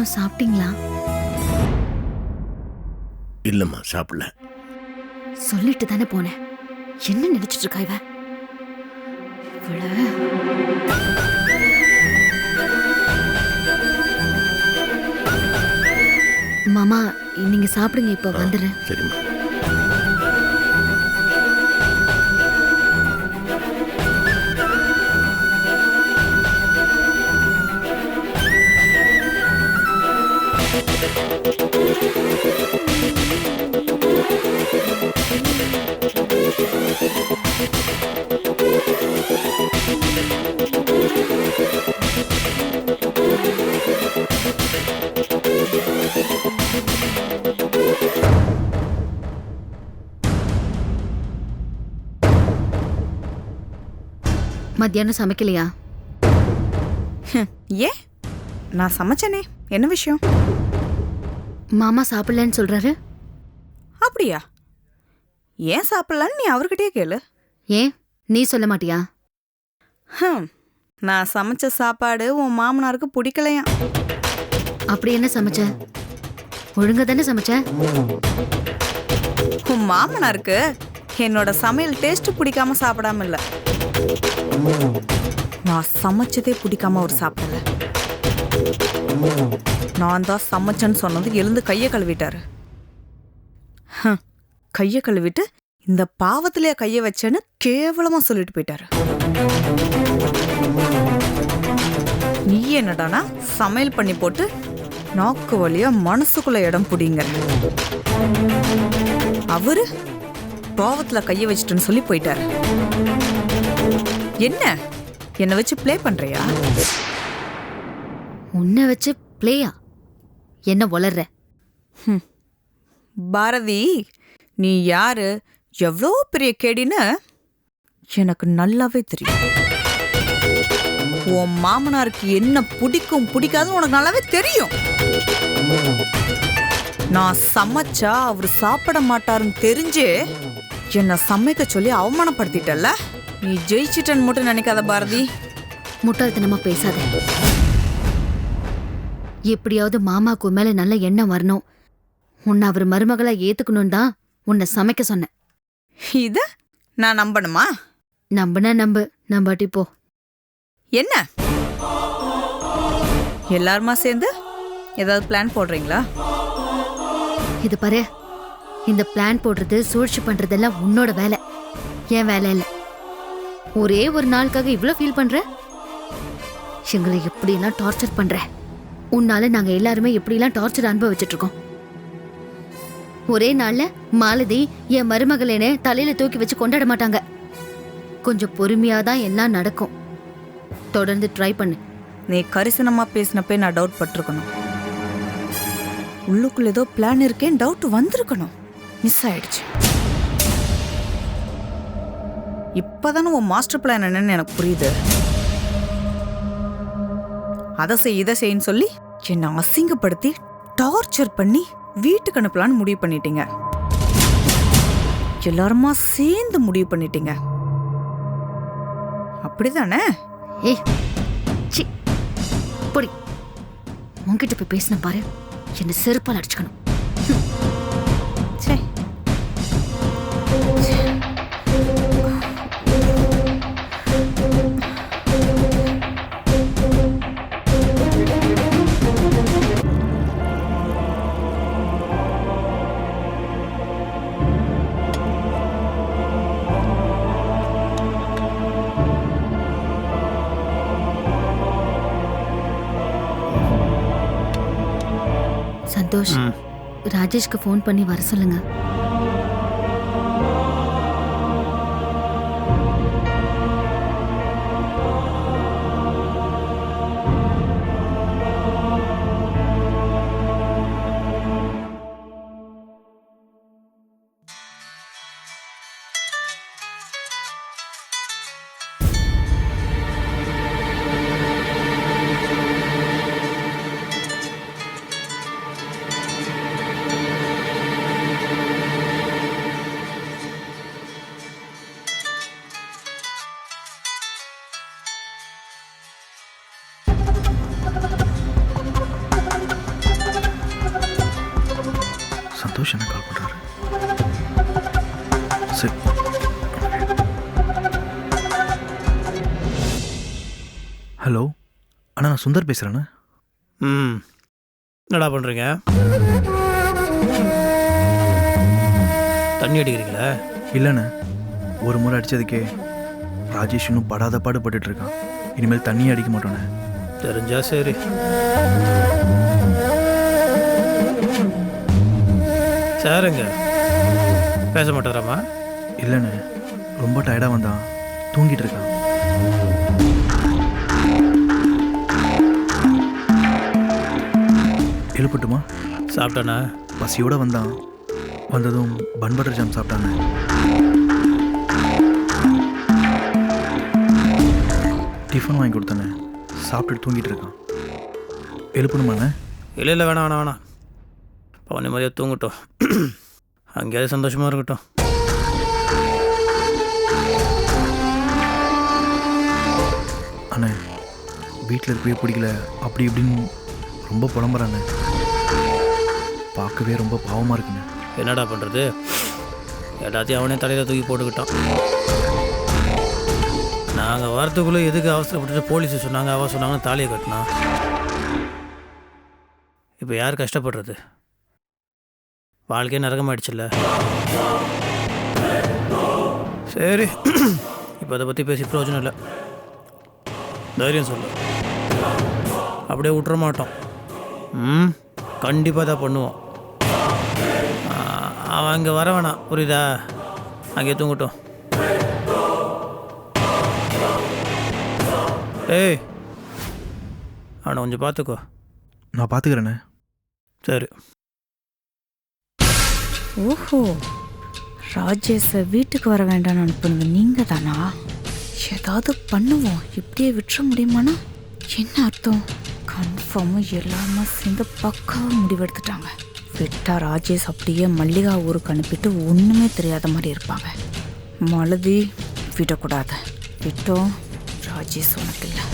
மத்தியானம் சாப்பிட்டீங்களா? இல்லம்மா சாப்பிடல. சொல்லிட்டு தானே போனேன். என்ன நினைச்சிட்டு இருக்கா இவ? மாமா நீங்க சாப்பிடுங்க இப்ப வந்துடுறேன். சரிம்மா. மத்தியானம் சமைக்கலையா? ஏன் நான் சமைச்சேனே. என்ன விஷயம்? மாமா சாப்பிடலன்னு சொல்றாரு. அப்படியா? ஏன் சாப்பிடலான்னு நீ அவர்கிட்டயே கேளு. ஏன்? நீ சொல்ல மாட்டியா? ஹம், நான் சமைச்ச சாப்பாடு உன் மாமனாருக்கு பிடிக்கலையாம். அப்படி என்ன சமைச்ச? ஒழுங்கா தானே சமைச்ச? உன் மாமனாருக்கு என்னோட சமையல் டேஸ்ட் பிடிக்காம சாப்பிடாம இல்ல. நான் சமைச்சதே பிடிக்காம அவர் சாப்பிடல. நான் தான் சமைச்சேன்னு சொன்னது எழுந்து கையை கழுவிட்டாரு. கையை கழுவிட்டு இந்த பாவத்திலே கையை வச்சேன்னு கேவலமா சொல்லிட்டு போயிட்டாரு. நீ என்னடானா சமையல் பண்ணி போட்டு நாக்கு வழியா மனசுக்குள்ள இடம் புடிங்க அவரு பாவத்துல கையை வச்சிட்டுன்னு சொல்லி போயிட்டாரு. என்ன? என்னை வச்சு ப்ளே பண்றியா? உன்னை வச்சு பிளேயா என்ன வளர்ற பாரதி நீ யாரு? எவ்வளோ பெரிய கேடின்னு எனக்கு நல்லாவே தெரியும். உன் மாமனாருக்கு என்ன பிடிக்கும் பிடிக்காதுன்னு உனக்கு நல்லாவே தெரியும். நான் சமைச்சா அவர் சாப்பிட மாட்டாருன்னு தெரிஞ்சு என்னை சமைக்க சொல்லி அவமானப்படுத்திட்டல்ல? நீ ஜெயிச்சிட்டன்னு மட்டும் நினைக்காத பாரதி. முட்டாள்தனமா பேசாத. எப்படியாவது மாமாக்கு மேல நல்ல எண்ணம் வரணும். உன்னை அவர் மருமகளா ஏத்துக்கணும் தான் உன்னை சமைக்க சொன்னேன். இத நான் நம்பணுமா? நம்புனா நம்பு நம்பாட்டி போ. என்ன? எல்லாருமா சேர்ந்து ஏதாவது பிளான் போடுறீங்களா? இது பாரு இந்த பிளான் போடுறது சூழ்ச்சி பண்றதெல்லாம் உன்னோட வேலை. என் வேலை இல்ல. ஒரே ஒரு நாளுக்காக இவ்வளோ ஃபீல் பண்ற? எங்களை எப்படியெல்லாம் டார்ச்சர் பண்ற? உன்னால நாங்க எல்லாருமே எப்படிலாம் டார்ச்சர் அனுபவிச்சுட்டு இருக்கோம் ஒரே நாள்ல மாலதி என் மருமகளேன்னு தலையில தூக்கி வச்சு கொண்டாட மாட்டாங்க. கொஞ்சம் பொறுமையா தான் எல்லாம் நடக்கும். தொடர்ந்து ட்ரை பண்ணு. நீ கரிசனமா பேசினப்பே நான் டவுட் பட்டிருக்கணும். உள்ளுக்குள்ள ஏதோ பிளான் இருக்கேன் டவுட் வந்திருக்கணும். மிஸ் ஆயிடுச்சு. இப்பதானே உன் மாஸ்டர் பிளான் என்னன்னு எனக்கு புரியுது. அதை செய் இதை செய்யின்னு சொல்லி என்னை அசிங்கப்படுத்தி டார்ச்சர் பண்ணி வீட்டுக்கு அனுப்பலான்னு முடிவு பண்ணிட்டீங்க. எல்லாருமா சேர்ந்து முடிவு பண்ணிட்டீங்க. அப்படிதானே? ஏய் சி பொடி. உன்கிட்ட போய் பேசின பாரு. என்ன செருப்பால் அடிச்சுக்கணும். ச்சே. சந்தோஷ். ராஜேஷ்க்கு ஃபோன் பண்ணி வர சொல்லுங்க. நான் சுந்தர் பேசுகிறேண்ணே ம். என்னடா பண்ணுறீங்க தண்ணி அடிக்கிறீங்களா? இல்லைண்ணே. ஒரு முறை அடித்ததுக்கே ராஜேஷ் இன்னும் படாத பாடு பட்டுட்டு இருக்கான். இனிமேல் தண்ணியே அடிக்க மாட்டோண்ணே தெரிஞ்சா சரி. சாருங்க. பேச மாட்டாராம்மா? இல்லைண்ணே. ரொம்ப டயர்டாக வந்தான். தூங்கிட்டு இருக்கான். எழுப்பட்டுமா? சாப்பிட்டானா? பசியோட வந்தான். வந்ததும் பன் பட்டர் ஜாம் சாப்பிட்டானே. டிஃபன் வாங்கி கொடுத்தானே. சாப்பிட்டுட்டு தூங்கிட்டு இருக்கான். எழுப்பணுமாண்ணே? இல்லை இல்லை வேணாம் வேணாம் வேணாம். அவன் நிம்மதியாக தூங்கட்டும். அங்கேயாவது சந்தோஷமாக இருக்கட்டும். அண்ணே வீட்டில் இருக்கவே பிடிக்கல. அப்படி இப்படின்னு ரொம்ப புலம்புறாண்ணே பார்க்கவே ரொம்ப பாவமாக இருக்குண்ணே என்னடா பண்ணுறது எல்லாத்தையும் அவனே தலையில் தூக்கி போட்டுக்கிட்டான். நாங்கள் வரத்துக்குள்ளே எதுக்கு அவசரப்பட்டுட்டு போலீஸ் சொன்னாங்க அவ சொன்னாங்கன்னு தாலியை கட்டினா இப்போ யார் கஷ்டப்படுறது? வாழ்க்கையே நரகமாயிடுச்சுல்ல. சரி இப்போ அதை பற்றி பேசி பிரயோஜனம் இல்லை. தைரியம் சொல்லு. அப்படியே விட்டுற மாட்டோம். ம் கண்டிப்பாக தான் பண்ணுவோம். அவன் அங்கே வர வேணாம். புரியுதா? அங்கே தூங்கட்டும். ஏய் அவனை கொஞ்சம் பார்த்துக்கோ. நான் பார்த்துக்கிறேண்ணே சரி. ஓஹோ ராஜேஷை வீட்டுக்கு வர வேண்டாம்னு அனுப்புனது நீங்க தானா ஏதாவது பண்ணுவோம் இப்படியே விட்டுற முடியுமானா? என்ன அர்த்தம்? கன்ஃபார்மாக எல்லாமே சேர்ந்து பக்காவாக முடிவெடுத்துட்டாங்க. விட்டால் ராஜேஷ் அப்படியே மல்லிகா ஊருக்கு அனுப்பிட்டு ஒன்றுமே தெரியாத மாதிரி இருப்பாங்க. மழுதி விடக்கூடாது. விட்டோம் ராஜேஷ் உனக்கு இல்லை.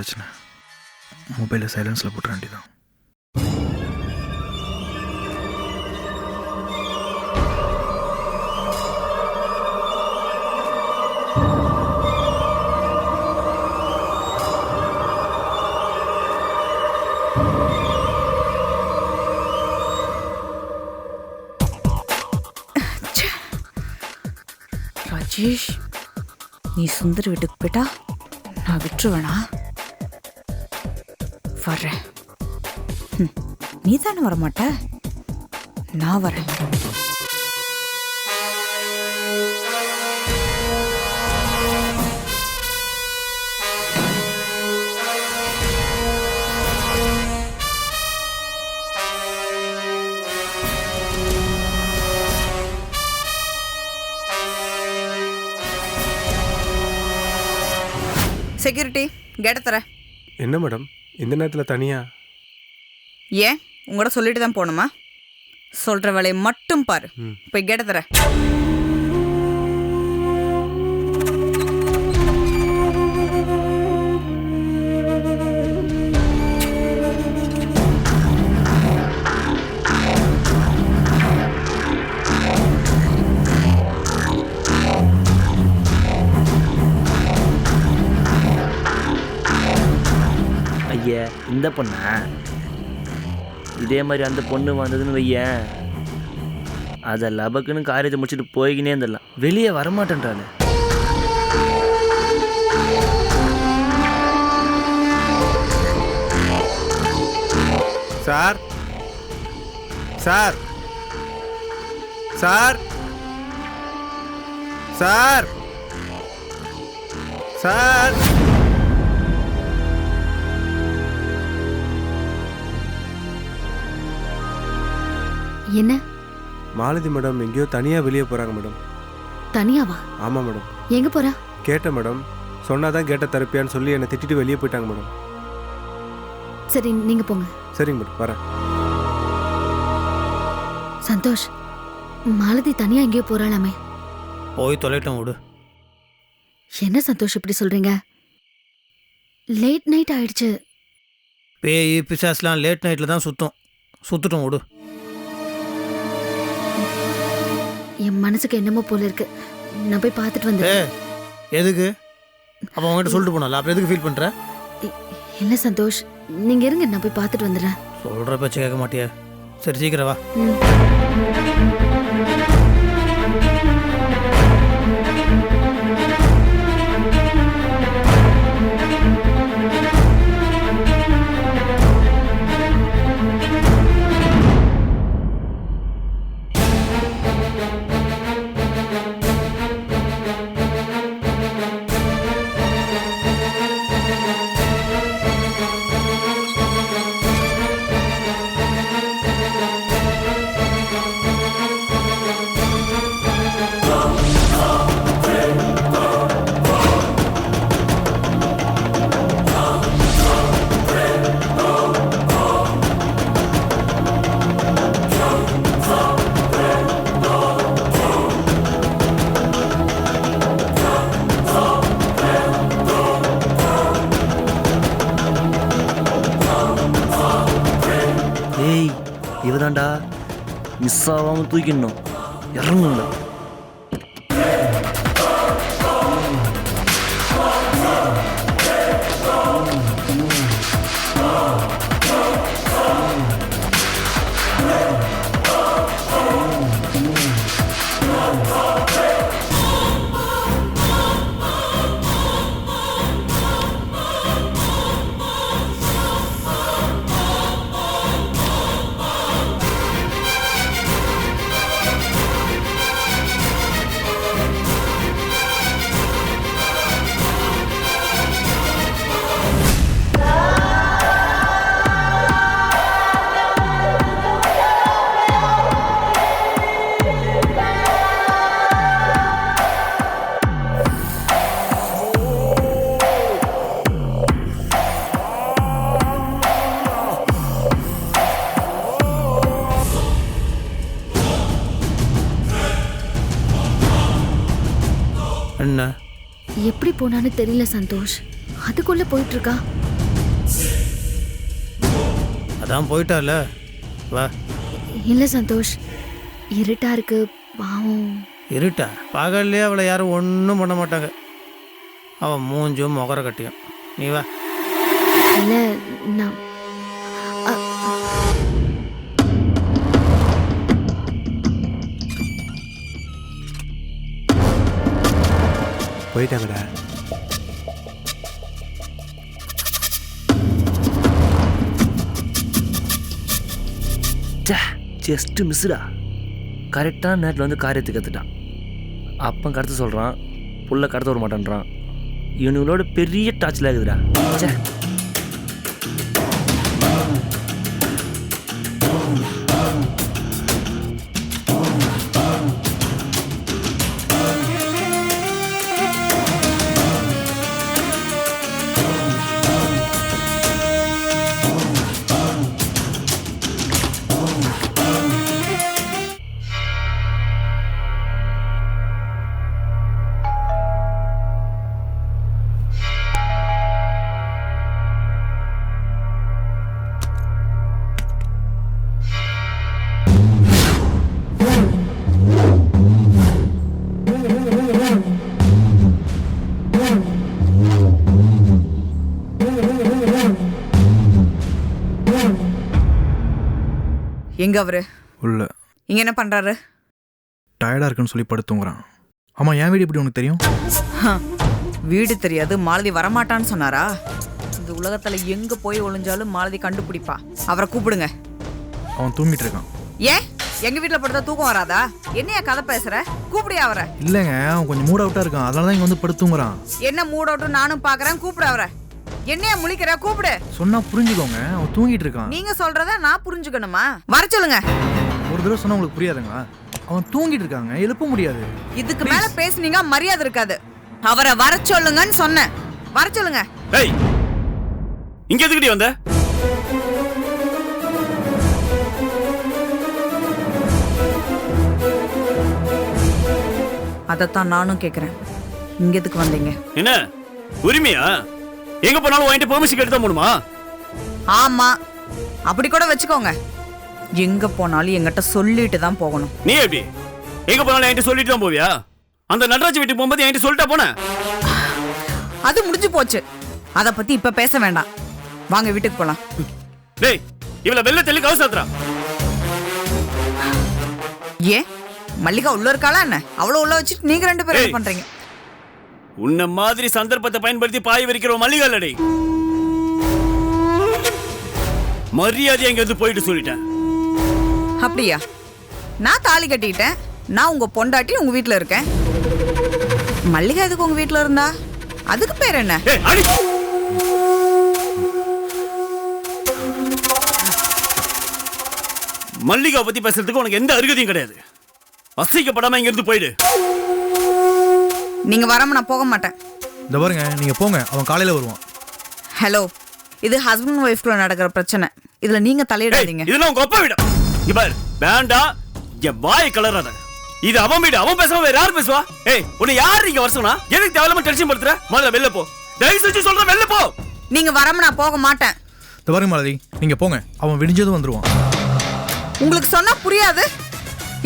பிரச்சனை. மொபைலை சைலன்ஸில் போட்டுற வேண்டியதான் ராஜேஷ் நீ சுந்தர் வீட்டுக்கு போயிட்டா? நான் விட்டுருவேனா? வர்றேன். நீ தானே வரமாட்ட? நான் வரேன் செக்யூரிட்டி கேட்ட தர என்ன மேடம் இந்த நேரத்தில் தனியா? ஏன்? உங்களோட சொல்லிட்டு தான் போகணுமா? சொல்ற வேலையை மட்டும் பாரு. போய் கேட்ட தரேன் இந்த பொண்ணா? இதே மாதிரி அந்த பொண்ணு வந்ததுன்னு வையேன் அதை லபக்குன்னு காரியத்தை முடிச்சுட்டு போய்கினே இருந்துடலாம். வெளியே வரமாட்டேன்றாள். Sir? Sir? Sir? Sir? Sir? என்ன? மாலதி மேடம் எங்கேயோ தனியாக வெளியே போகிறாங்க மேடம். தனியாவா? ஆமாம் மேடம். எங்க போறா? கேட்டேன் மேடம் சொன்னாதான் கேட்ட தரப்பியான்னு சொல்லி என்னை திட்டிட்டு வெளியே போயிட்டாங்க மேடம். சரி நீங்க போங்க. சரிங்க மேடம் வரேன். சந்தோஷ் மாலதி தனியா எங்கேயோ போறாளாமே. போய் தொலைட்டும் விடு. என்ன சந்தோஷ் இப்படி சொல்றீங்க? லேட் நைட் ஆயிடுச்சு. பேய் பிசாஸ்லாம் லேட் நைட்டில் தான் சுற்றும் சுற்றட்டும் விடு. மனசுக்கு என்னமோ போல இருக்கு. நான் போய் பார்த்துட்டு வந்தேன். எதுக்கு? அப்போ அவங்ககிட்ட சொல்லிட்டு போனல. அப்புறம் எதுக்கு ஃபீல் பண்ணுற இல்ல சந்தோஷ்? நீங்க இருங்க நான் போய் பார்த்துட்டு வந்துடுறேன். சொல்கிற பேச்சு கேட்க மாட்டியா. சரி சீக்கிரம் வா. ചോദിക്കുന്നു ഇറങ്ങൂല போனான்னு தெரியல சந்தோஷ். அதுக்குள்ள போயிட்டு இருக்கா அதான் போயிட்டால. வா. இல்ல சந்தோஷ். இருட்டா இருக்கு பாவம். இருட்டா? பகல்லே அவளை யாரும் ஒன்றும் பண்ண மாட்டாங்க. அவன் மூஞ்சும் முகர கட்டியும். நீ வா. இல்ல நான் போயிட்டாங்கடா. ஜஸ்ட்டு மிஸ்ஸுடா கரெக்டான நேரத்தில் வந்து காரியத்தை கற்றுட்டான் அப்போ கடத்த சொல்கிறான் புள்ள கடத்த விட மாட்டேன்றான். இவனுங்களோட பெரிய டாச்சில் இருக்குதுடா. சே எங்க அவரு? உள்ள. இங்க என்ன பண்றாரு? டயர்டாக இருக்குன்னு சொல்லி படுத்துங்கிறான் ஆமாம் என் வீடு எப்படி உனக்கு தெரியும்? வீடு தெரியாது. மாலதி வரமாட்டான்னு சொன்னாரா? இந்த உலகத்துல எங்க போய் ஒளிஞ்சாலும் மாலதி கண்டுபிடிப்பா. அவரை கூப்பிடுங்க. அவன் தூங்கிட்டு இருக்கான். ஏன் எங்க வீட்ல படுத்தா தூக்கம் வராதா? என்னையா கதை பேசுற? கூப்பிடியா அவரை? இல்லைங்க அவன் கொஞ்சம் மூட் அவுட்டாக இருக்கான். அதனால தான் இங்கே வந்து படுத்துங்கிறான் என்ன மூடோட்டும் நானும் பாக்குறேன். கூப்பிடு அவரை. என்னையா முழிக்கிற? கூப்பிடு. சொன்னால் புரிஞ்சுக்கோங்க. அவன் தூங்கிட்டு இருக்கான். நீங்க சொல்றத நான் புரிஞ்சுக்கணுமா? வர சொல்லுங்க. ஒரு தடவை சொன்னா உங்களுக்கு புரியாதுங்களா? அவன் தூங்கிட்டு இருக்காங்க. எழுப்ப முடியாது. இதுக்கு மேல பேசுனீங்க மரியாதை இருக்காது. அவரை வர சொல்லுங்கன்னு சொன்னேன். வர சொல்லுங்க. ஏய் இங்க எதுக்கிட்டே வந்த? அதைத்தான் நானும் கேக்குறேன். இங்க எதுக்கு வந்தீங்க? என்ன? உரிமையா? எங்க போனாலும் வாங்கிட்டு பெர்மிஷன் கேட்டு தான் போகணுமா? ஆமா. அப்படி கூட வச்சுக்கோங்க. எங்க போனாலும் எங்கிட்ட சொல்லிட்டு தான் போகணும். நீ எப்படி? எங்க போனாலும் என்கிட்ட சொல்லிட்டு தான் போவியா? அந்த நடராஜ் வீட்டுக்கு போகும்போது என்கிட்ட சொல்லிட்டா போன? அது முடிஞ்சு போச்சு. அத பத்தி இப்ப பேச வேண்டாம். வாங்க வீட்டுக்கு போலாம். டேய் இவள வெள்ள தெளி கவுசாத்துறா ஏன்? மல்லிகா உள்ள இருக்காளா என்ன? அவ்வளவு உள்ள வச்சுட்டு நீங்க ரெண்டு பேரும். பண்றீங்க? உன்ன மாதிரி சந்தர்ப்பத்தை பயன்படுத்தி பாய் விரிக்கிற மல்லிகாலடி மரியாதை எங்க இருந்து போயிட்டு சொல்லிட்டேன். அப்படியா? நான் தாலி கட்டிட்டேன். நான் உங்க பொண்டாட்டி உங்க வீட்ல இருக்கேன். மல்லிகா எதுக்கு உங்க வீட்ல இருந்தா? அதுக்கு பேர் என்ன? மல்லிகா பத்தி பேசுறதுக்கு உனக்கு எந்த அருகதையும் கிடையாது. அசைக்கப்படாம இங்க இருந்து போயிடு. நீங்க வராம நான் போக மாட்டேன். இந்த பாருங்க நீங்கள் போங்க அவன் காலையில் வருவான். ஹலோ இது ஹஸ்பண்ட் ஒய்ஃப்குள்ள நடக்கிற பிரச்சனை. இதுல நீங்க தலையிடாதீங்க. இதெல்லாம் உங்க அப்பா வீடு. இங்க பாரு வேண்டாம் என் வாய் கலராத. இது அவன் வீடு அவன் பேசாம வேற யார் பேசுவா? ஏய் உன்னை யார் இங்க வர சொன்னா? எதுக்கு தேவையில்லாம டென்ஷன் படுத்துற? முதல்ல வெளில போ. தயவு செஞ்சு சொல்றேன் வெளில போ. நீங்க வராம நான் போக மாட்டேன். இந்த பாருங்க மாலதி நீங்கள் போங்க அவன் விடிஞ்சதும் வந்துருவான். உங்களுக்கு சொன்னா புரியாது.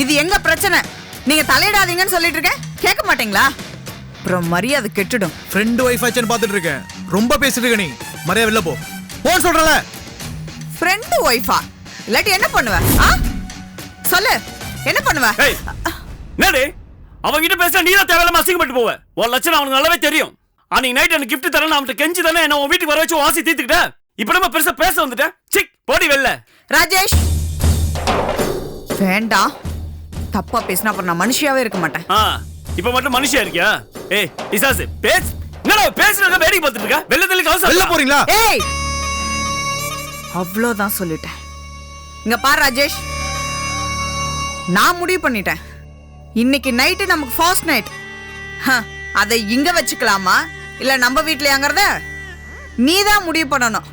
இது எங்க பிரச்சனை? நீங்க தலையிடாதீங்கன்னு சொல்லிட்டு இருக்கேன். கேட்க மாட்டீங்களா? அப்புறம் மரியாதை கெட்டுடும். ஃப்ரெண்டு ஒய்ஃப் ஆச்சுன்னு பார்த்துட்டு இருக்கேன். ரொம்ப பேசிட்டு இருக்க நீ. மரியாதை வெளில போ. போன்னு சொல்கிறல ஃப்ரெண்டு ஒய்ஃபா இல்லாட்டி என்ன பண்ணுவ? ஆ? சொல்லு. என்ன பண்ணுவ? ஏய் என்னடி? அவன்கிட்ட பேச நீ தான் தேவையில்லாம அசிங்கப்பட்டு போவ. ஒரு லட்சம் அவனுக்கு நல்லாவே தெரியும். அன்னைக்கு நைட் எனக்கு gift தரேன் அவன்கிட்ட கெஞ்சி தானே என்ன உன் வீட்டுக்கு வர வச்சு உன் ஆசை தீர்த்துக்கிட்ட? இப்ப நம்ம பெருசா பேச வந்துட்டேன் சிக் போடி வெளில. ராஜேஷ்! வேண்டாம். தப்பா பேசினா அப்புறம் நான் மனுஷியாவே இருக்க மாட்டேன். ஆ. இப்ப மட்டும் மனுஷியா இருக்கியா? ஏய் இசாசு பேசு. என்னடா பேசுறத வேடிக்கை பார்த்துட்டு இருக்க? வெள்ள தள்ளி கவசம் வெளில போறீங்களா? ஏய்! அவ்வளோதான் சொல்லிட்டேன். இங்க பாரு ராஜேஷ். நான் முடிவு பண்ணிட்டேன். இன்னைக்கு நைட்டு நமக்கு ஃபர்ஸ்ட் நைட் அதை இங்க வச்சுக்கலாமா? இல்ல நம்ம வீட்லயாங்கிறத? நீ தான் முடிவு பண்ணணும்.